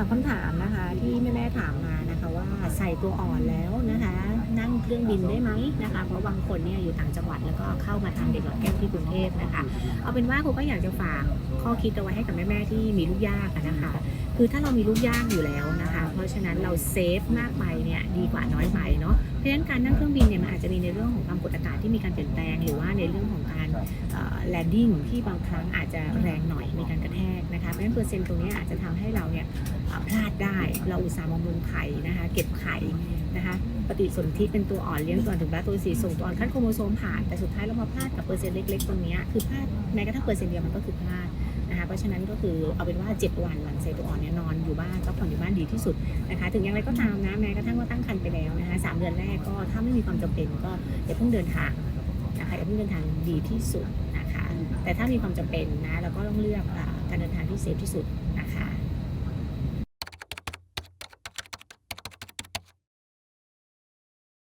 ตอบคำถามนะคะที่แม่แม่ๆถามมานะคะว่าใส่ตัวอ่อนแล้วนะคะ นั่งเครื่องบินได้ไหมนะคะ เพราะบางคนเนี่ยอยู่ต่างจังหวัดแล้วก็เข้ามาทางเด็กหลอดแก้วที่กรุงเทพนะคะ เอาเป็นว่าครูก็อยากจะฝากข้อคิดเอาไว้ให้กับแม่ๆที่มีลูกยากนะคะ คือถ้าเรามีลูกยากอยู่แล้วนะคะ เพราะฉะนั้นเราเซฟมากไปเนี่ยดีกว่าน้อยไปเนาะเพราะฉะนั้นการนั่งเครื่องบินเนี่ยมันอาจจะมีในเรื่องของความกดอากาศที่มีการเปลี่ยนแปลงหรือว่าในเรื่องของการแลนดิ้งที่บางครั้งอาจจะแรงหน่อยมีการกระแทกนะคะเพราะฉะนั้นเปอร์เซ็นต์ตรงนี้อาจจะทำให้เราเนี่ย พลาดได้ เราอุตส่าห์บำรุงไข่นะคะ เก็บไข่นะคะ ปฏิสนธิเป็นตัวอ่อนเลี้ยงตัวถึงแม้ตัวสีส่งตัวอ่อนคัดโครโมโซมผ่าน แต่สุดท้ายเรามาพลาดกับเปอร์เซ็นต์เล็กๆตรงนี้คือพลาดแม้กระทั่งเปอร์เซ็นต์เดียวมันก็คือพลาดนะคะ เพราะฉะนั้นก็คือเอาเป็นว่า 7 วันหลังใส่ตัวอ่อนเนี่ยนอนอยู่บ้านพักผ่อนอยู่บ้านดีที่สุดนะคะ ถึงอย่างไรก็ตามนะ แม้กระทั่งว่าตั้งครรภ์ไปแล้วนะคะสามเดือนแรกก็ถ้าไม่มีความจำเป็นก็อย่าเพิ่งเดินทางนะคะอย่าเพิ่งเดินทางดีที่สุดนะคะ แต่ถ้ามีความจำเป็นนะเราก็ต้องเลือกการเดินทางที่เซฟที่สุดนะคะ